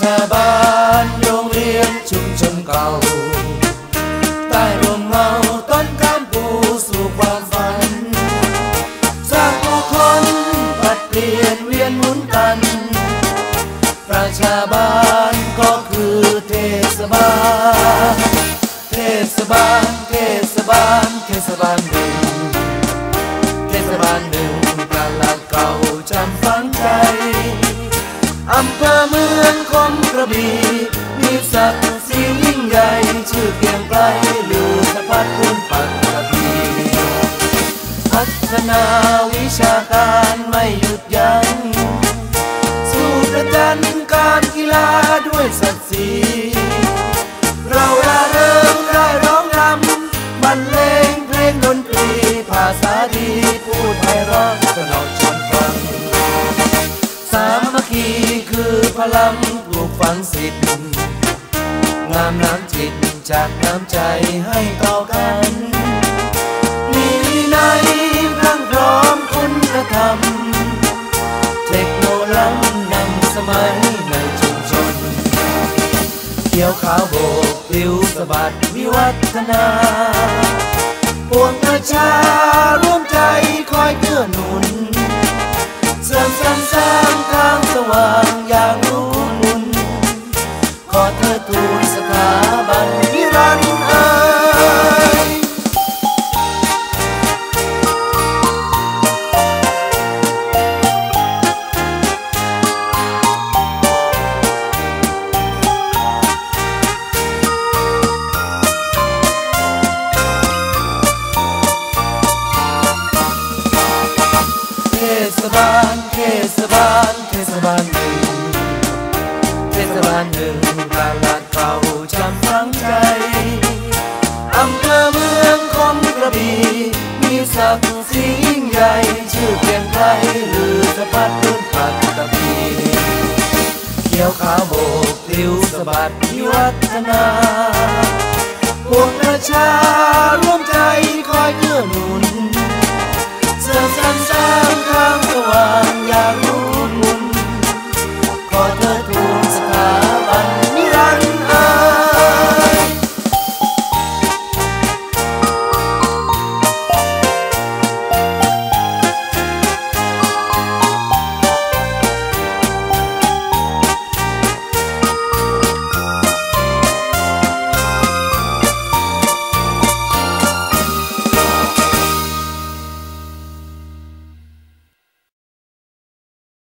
ชาบ้านโรงเรียนชุมชนเก่า ใต้ร่มเงาต้นข้ามปูสู่ความฝัน สร้างผู้คนปัดเปลี่ยนเวียนหมุนกัน ประชาบ้านก็คือเทศบาล เทศบาล เทศบาล เทศบาลหนึ่งเทศบาลหนึ่งตลาดเก่าจำฝังใจ รีมีศักดิ์ศรียิ่งใหญ่ชื่อเกียงไกลลือสะพัดคุณปัตตพีพัฒนาวิชาการไม่หยุดยัง้งสู่ประจันการกีฬาด้วยศักดิ์ศรีเราละเริงได้ร้องรำบรรเลงเพลงดนตรีภาษาดีพูดไพเราะสนอชนฟัง สามัคคีคือพลัง ฝังสิทธิ์งามน้ำจิตจากน้ำใจให้ต่อกันมีวินัยพรั่งพร้อมคุณธรรม เทคโนโลยีนำสมัยในชุมชนเกี่ยวขาวโบกปลิวสะบัดวิวัฒนา ปวงประชาร่วมใจคอย อเธอทูลส ศักดิ์ศรียิ่งใหญ่ชื่อเพียงไกลลือสะพัดพื้นปัตตภีเขียวขาวโบกติวสะบัดวิวัฒนา พวกประชา